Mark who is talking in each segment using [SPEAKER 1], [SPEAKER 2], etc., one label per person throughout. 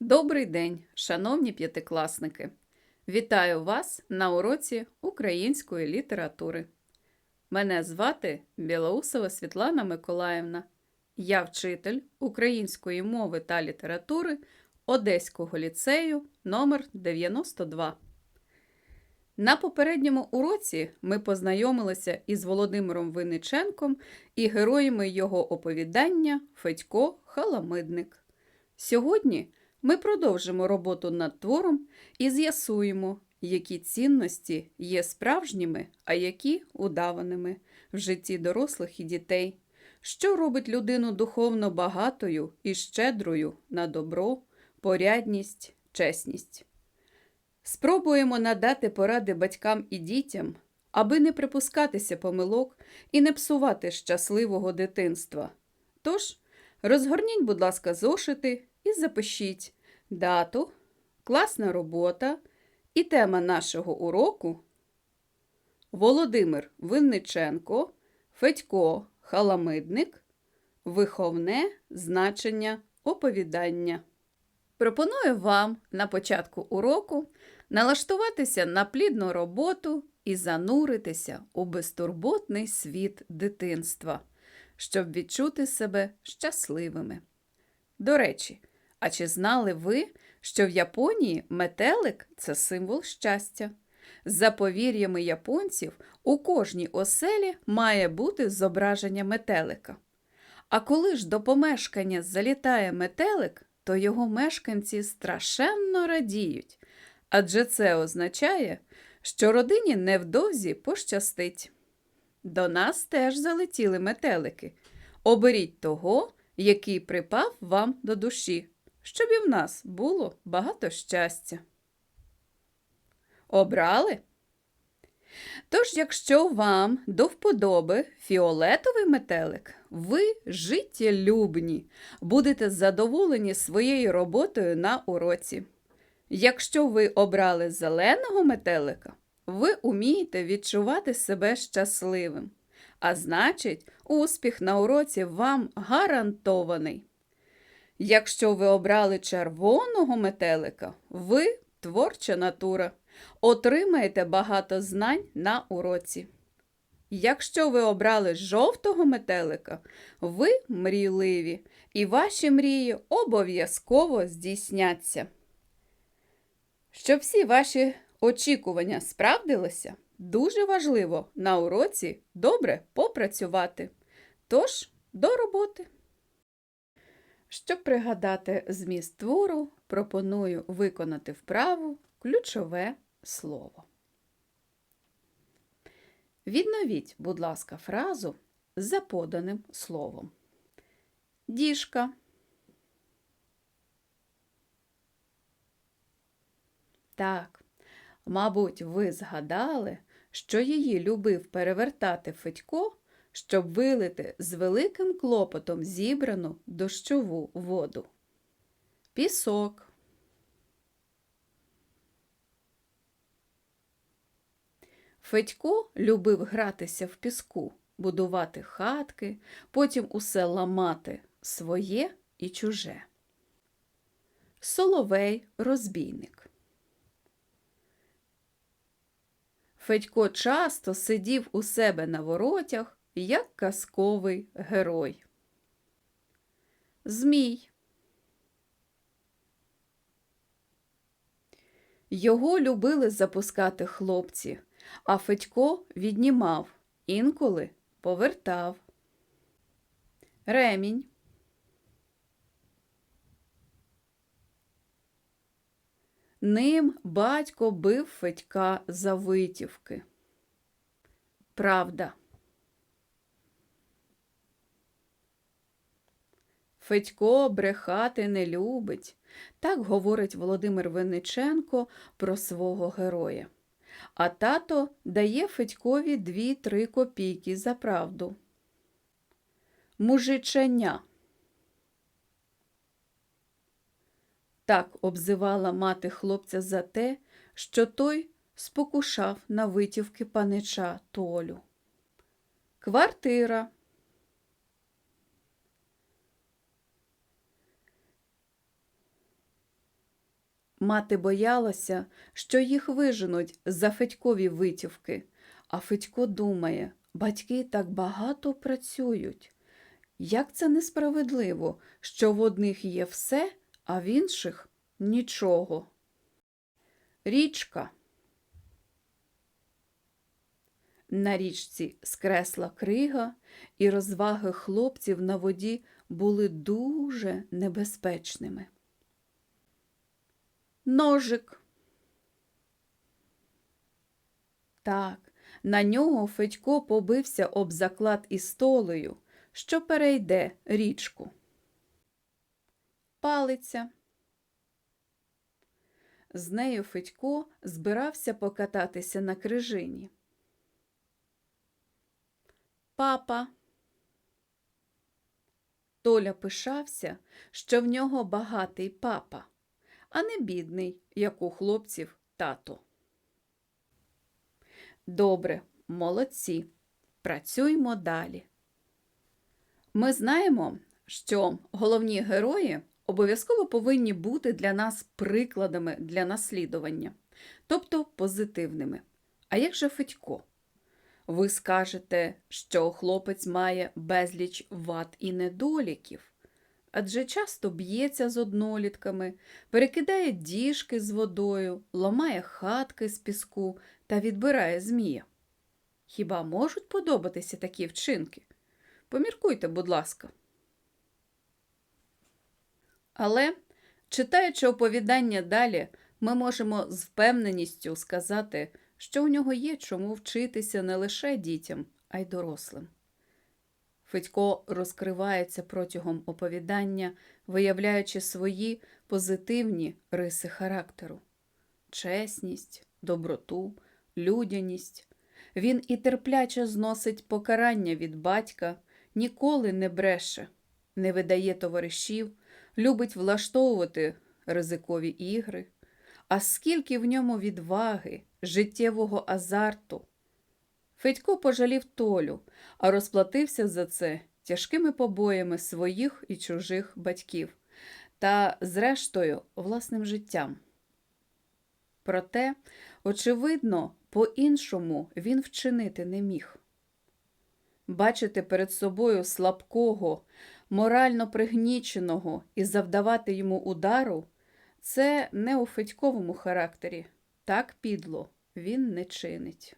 [SPEAKER 1] Добрий день, шановні п'ятикласники! Вітаю вас на уроці української літератури. Мене звати Білоусова Світлана Миколаївна. Я вчитель української мови та літератури Одеського ліцею номер 92. На попередньому уроці ми познайомилися із Володимиром Винниченком і героями його оповідання Федько Халамидник. Сьогодні ми продовжимо роботу над твором і з'ясуємо, які цінності є справжніми, а які удаваними в житті дорослих і дітей, що робить людину духовно багатою і щедрою на добро, порядність, чесність. Спробуємо надати поради батькам і дітям, аби не припускатися помилок і не псувати щасливого дитинства. Тож, розгорніть, будь ласка, зошити і запишіть дату, класна робота і тема нашого уроку Володимир Винниченко, Федько Халамидник, Виховне значення оповідання. Пропоную вам на початку уроку налаштуватися на плідну роботу і зануритися у безтурботний світ дитинства, щоб відчути себе щасливими. До речі, а чи знали ви, що в Японії метелик це символ щастя? За повір'ями японців, у кожній оселі має бути зображення метелика. А коли ж до помешкання залітає метелик, то його мешканці страшенно радіють, адже це означає, що родині невдовзі пощастить. До нас теж залетіли метелики. Оберіть того, який припав вам до душі, щоб і в нас було багато щастя. Обрали? Тож, якщо вам до вподоби фіолетовий метелик, ви життєлюбні, будете задоволені своєю роботою на уроці. Якщо ви обрали зеленого метелика, ви умієте відчувати себе щасливим, а значить, успіх на уроці вам гарантований. Якщо ви обрали червоного метелика, ви творча натура, отримаєте багато знань на уроці. Якщо ви обрали жовтого метелика, ви мрійливі, і ваші мрії обов'язково здійсняться. Щоб всі ваші очікування справдилися, дуже важливо на уроці добре попрацювати. Тож, до роботи! Щоб пригадати зміст твору, пропоную виконати вправу ключове слово. Відновіть, будь ласка, фразу за поданим словом. Діжка. Так, мабуть, ви згадали, що її любив перевертати Федько, щоб вилити з великим клопотом зібрану дощову воду. Пісок. Федько любив гратися в піску, будувати хатки, потім усе ламати своє і чуже. Соловей розбійник. Федько часто сидів у себе на воротях, як казковий герой. Змій. Його любили запускати хлопці, а Федько віднімав, інколи повертав. Ремінь. Ним батько бив Федька за витівки. Правда. Федько брехати не любить. Так говорить Володимир Винниченко про свого героя. А тато дає Федькові дві-три копійки за правду. Мужиченя. Так обзивала мати хлопця за те, що той спокушав на витівки панича Толю. Квартира. Мати боялася, що їх виженуть за Федькові витівки, а Федько думає, батьки так багато працюють. Як це несправедливо, що в одних є все, а в інших нічого. Річка. На річці скресла крига, і розваги хлопців на воді були дуже небезпечними. Ножик. Так, на нього Федько побився об заклад із столею, що перейде річку. Палиця. З нею Федько збирався покататися на крижині. Папа. Толя пишався, що в нього багатий папа, а не бідний, як у хлопців тато. Добре, молодці. Працюймо далі. Ми знаємо, що головні герої обов'язково повинні бути для нас прикладами для наслідування, тобто позитивними. А як же Федько? Ви скажете, що хлопець має безліч вад і недоліків, адже часто б'ється з однолітками, перекидає діжки з водою, ламає хатки з піску та відбирає змія. Хіба можуть подобатися такі вчинки? Поміркуйте, будь ласка. Але, читаючи оповідання далі, ми можемо з впевненістю сказати, що у нього є чому вчитися не лише дітям, а й дорослим. Федько розкривається протягом оповідання, виявляючи свої позитивні риси характеру чесність, доброту, людяність. Він і терпляче зносить покарання від батька, ніколи не бреше, не видає товаришів, любить влаштовувати ризикові ігри. А скільки в ньому відваги, життєвого азарту. Федько пожалів Толю, а розплатився за це тяжкими побоями своїх і чужих батьків та, зрештою, власним життям. Проте, очевидно, по-іншому він вчинити не міг. Бачити перед собою слабкого, морально пригніченого і завдавати йому удару це не у Федьковому характері. Так підло він не чинить.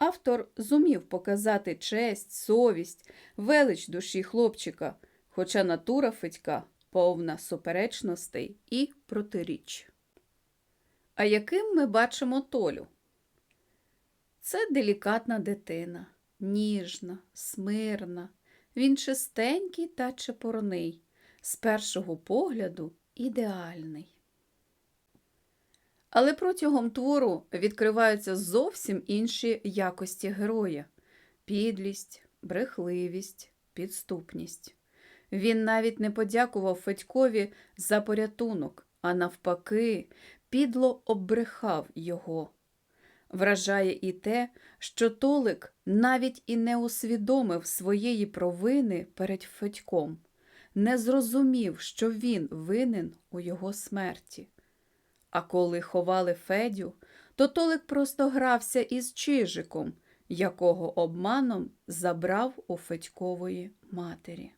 [SPEAKER 1] Автор зумів показати честь, совість, велич душі хлопчика, хоча натура Федька повна суперечностей і протиріч. А яким ми бачимо Толю? Це делікатна дитина, ніжна, смирна, він чистенький та чепурний, з першого погляду ідеальний. Але протягом твору відкриваються зовсім інші якості героя підлість, брехливість, підступність. Він навіть не подякував Федькові за порятунок, а навпаки, підло оббрехав його. Вражає і те, що Толик навіть і не усвідомив своєї провини перед Федьком, не зрозумів, що він винен у його смерті. А коли ховали Федю, то Толик просто грався із Чижиком, якого обманом забрав у Федькової матері.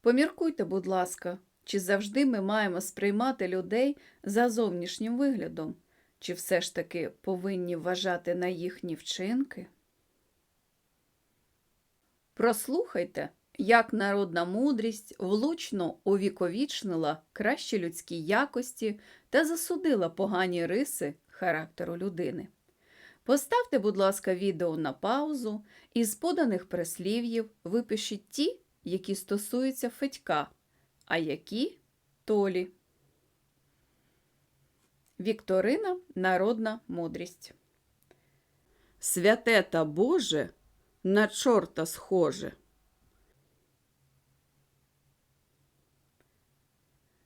[SPEAKER 1] Поміркуйте, будь ласка, чи завжди ми маємо сприймати людей за зовнішнім виглядом, чи все ж таки повинні вважати на їхні вчинки? Прослухайте, як народна мудрість влучно увіковічнила кращі людські якості та засудила погані риси характеру людини. Поставте, будь ласка, відео на паузу і з поданих прислів'їв випишіть ті, які стосуються Федька, а які Толі. Вікторина Народна мудрість. Святе та Боже на чорта схоже.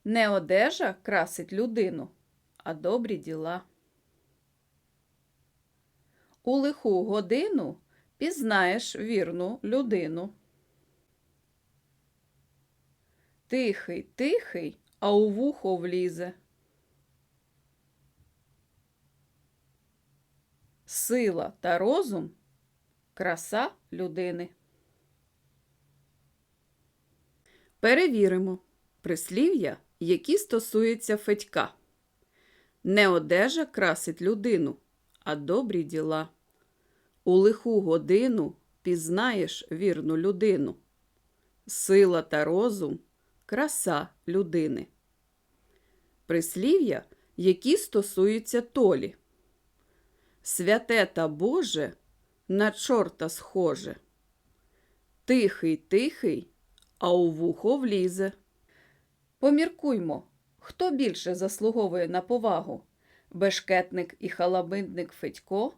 [SPEAKER 1] Не одежа красить людину, а добрі діла. У лиху годину пізнаєш вірну людину. Тихий, тихий, а у вухо влізе. Сила та розум краса людини. Перевіримо прислів'я, які стосуються Федька. Не одежа красить людину, а добрі діла. У лиху годину пізнаєш вірну людину. Сила та розум краса людини. Прислів'я, які стосуються толі. Святе та Боже на чорта схоже. Тихий, тихий, а у вухо влізе. Поміркуймо, хто більше заслуговує на повагу бешкетник і халабинник Федько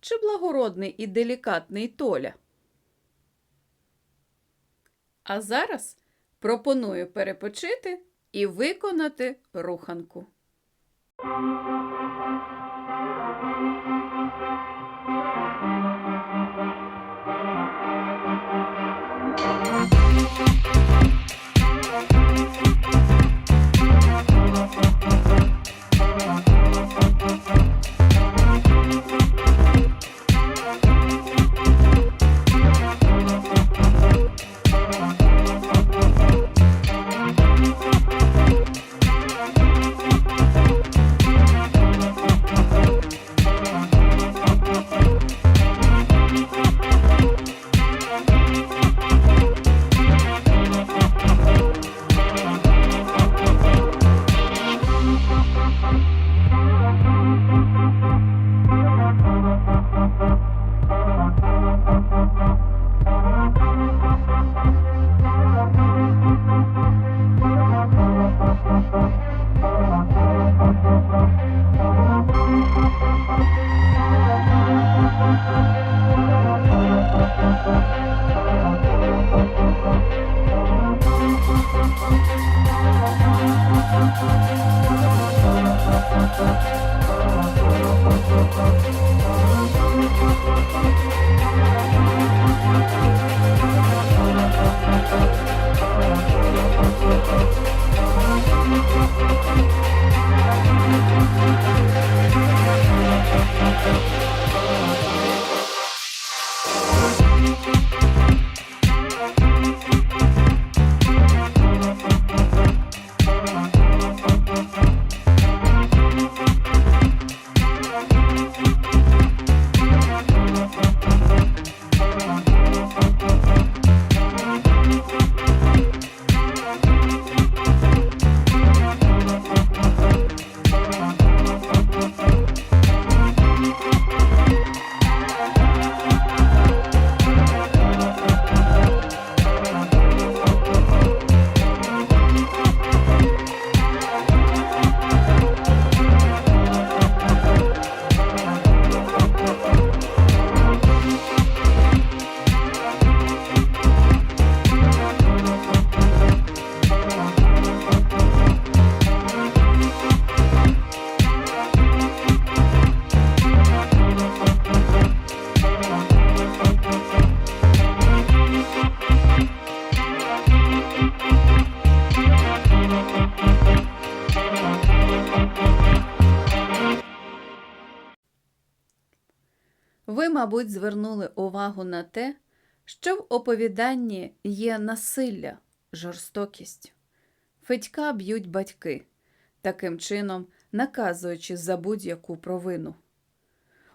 [SPEAKER 1] чи благородний і делікатний Толя? А зараз пропоную перепочити і виконати руханку. Ви, мабуть, звернули увагу на те, що в оповіданні є насилля, жорстокість. Федька б'ють батьки, таким чином наказуючи за будь-яку провину.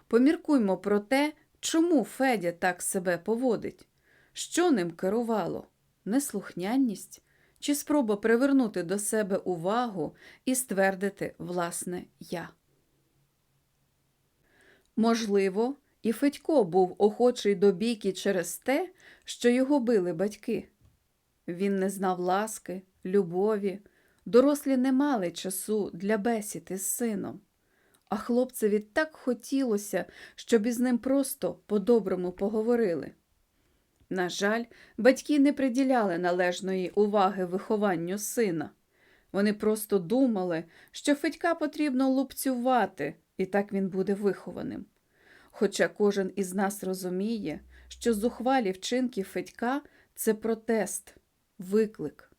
[SPEAKER 1] Поміркуймо про те, чому Федя так себе поводить, що ним керувало неслухняність чи спроба привернути до себе увагу і ствердити власне я. Можливо, і Федько був охочий до бійки через те, що його били батьки. Він не знав ласки, любові, дорослі не мали часу для бесід із сином. А хлопцеві так хотілося, щоб із ним просто по-доброму поговорили. На жаль, батьки не приділяли належної уваги вихованню сина. Вони просто думали, що Федька потрібно лупцювати, і так він буде вихованим. Хоча кожен із нас розуміє, що зухвалі вчинки Федька це протест, виклик.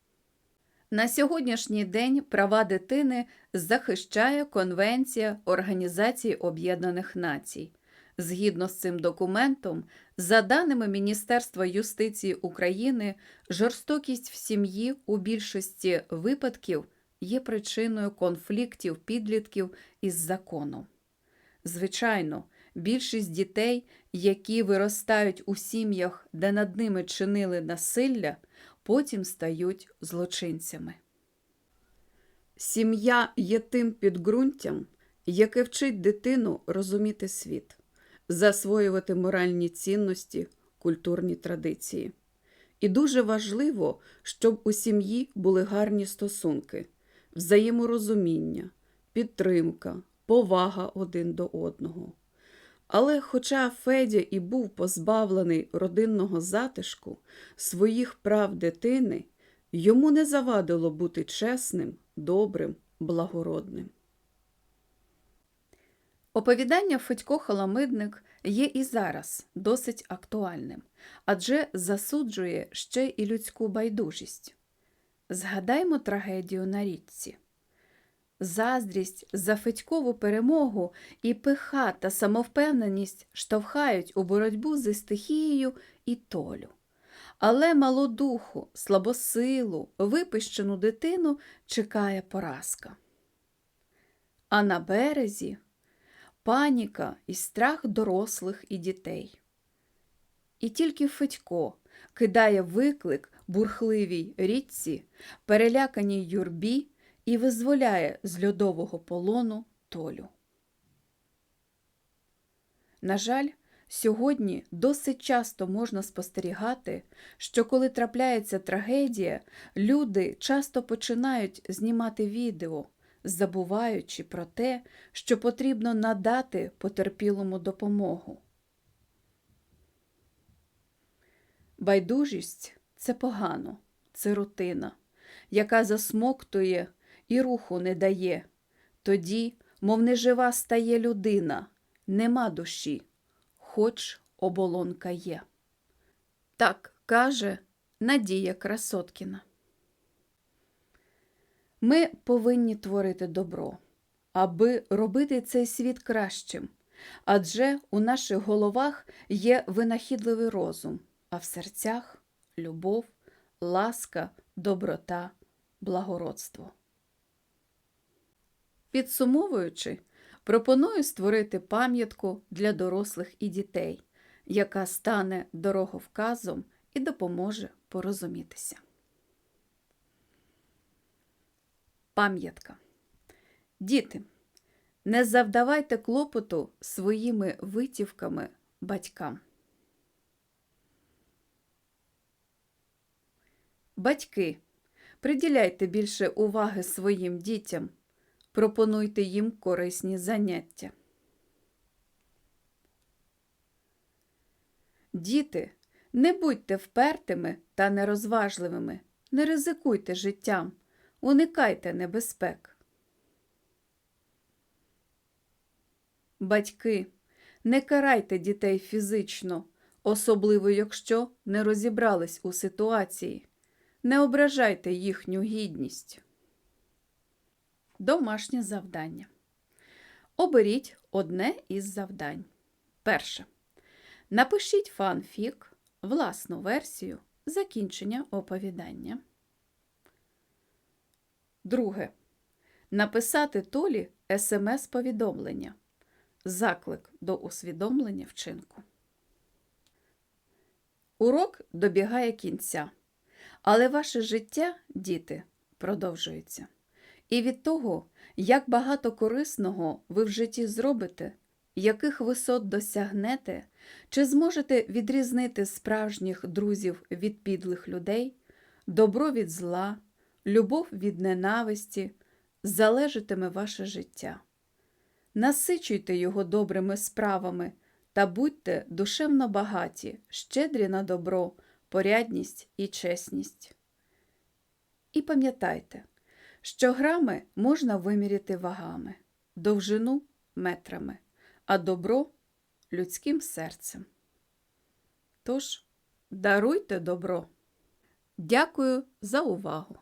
[SPEAKER 1] На сьогоднішній день права дитини захищає Конвенція Організації Об'єднаних Націй. Згідно з цим документом, за даними Міністерства юстиції України, жорстокість в сім'ї у більшості випадків є причиною конфліктів підлітків із законом. Звичайно, більшість дітей, які виростають у сім'ях, де над ними чинили насилля, потім стають злочинцями. Сім'я є тим підґрунтям, яке вчить дитину розуміти світ, засвоювати моральні цінності, культурні традиції. І дуже важливо, щоб у сім'ї були гарні стосунки, взаєморозуміння, підтримка, повага один до одного. Але хоча Федя і був позбавлений родинного затишку, своїх прав дитини, йому не завадило бути чесним, добрим, благородним. Оповідання Федько Халамидник є і зараз досить актуальним, адже засуджує ще і людську байдужість. Згадаймо трагедію на річці. Заздрість за Федькову перемогу і пиха та самовпевненість штовхають у боротьбу зі стихією і толю. Але малодуху, слабосилу, випищену дитину чекає поразка. А на березі паніка і страх дорослих і дітей. І тільки Федько кидає виклик бурхливій річці, переляканій юрбі і визволяє з льодового полону толю. На жаль, сьогодні досить часто можна спостерігати, що коли трапляється трагедія, люди часто починають знімати відео, забуваючи про те, що потрібно надати потерпілому допомогу. Байдужість це погано, це рутина, яка засмоктує і руху не дає. Тоді, мов нежива стає людина, нема душі, хоч оболонка є. Так каже Надія Красоткіна. Ми повинні творити добро, аби робити цей світ кращим, адже у наших головах є винахідливий розум, а в серцях любов, ласка, доброта, благородство. Підсумовуючи, пропоную створити пам'ятку для дорослих і дітей, яка стане дороговказом і допоможе порозумітися. Пам'ятка. Діти, не завдавайте клопоту своїми витівками батькам. Батьки, приділяйте більше уваги своїм дітям. Пропонуйте їм корисні заняття. Діти, не будьте впертими та нерозважливими, не ризикуйте життям, уникайте небезпек. Батьки, не карайте дітей фізично, особливо якщо не розібрались у ситуації. Не ображайте їхню гідність. Домашнє завдання. Оберіть одне із завдань. Перше. Напишіть фанфік, власну версію закінчення оповідання. Друге. Написати Толі смс-повідомлення. Заклик до усвідомлення вчинку. Урок добігає кінця. Але ваше життя, діти, продовжується. І від того, як багато корисного ви в житті зробите, яких висот досягнете, чи зможете відрізнити справжніх друзів від підлих людей, добро від зла, любов від ненависті, залежатиме ваше життя. Насичуйте його добрими справами та будьте душевно багаті, щедрі на добро, порядність і чесність. І пам'ятайте, що грами можна виміряти вагами, довжину метрами, а добро людським серцем. Тож, даруйте добро. Дякую за увагу!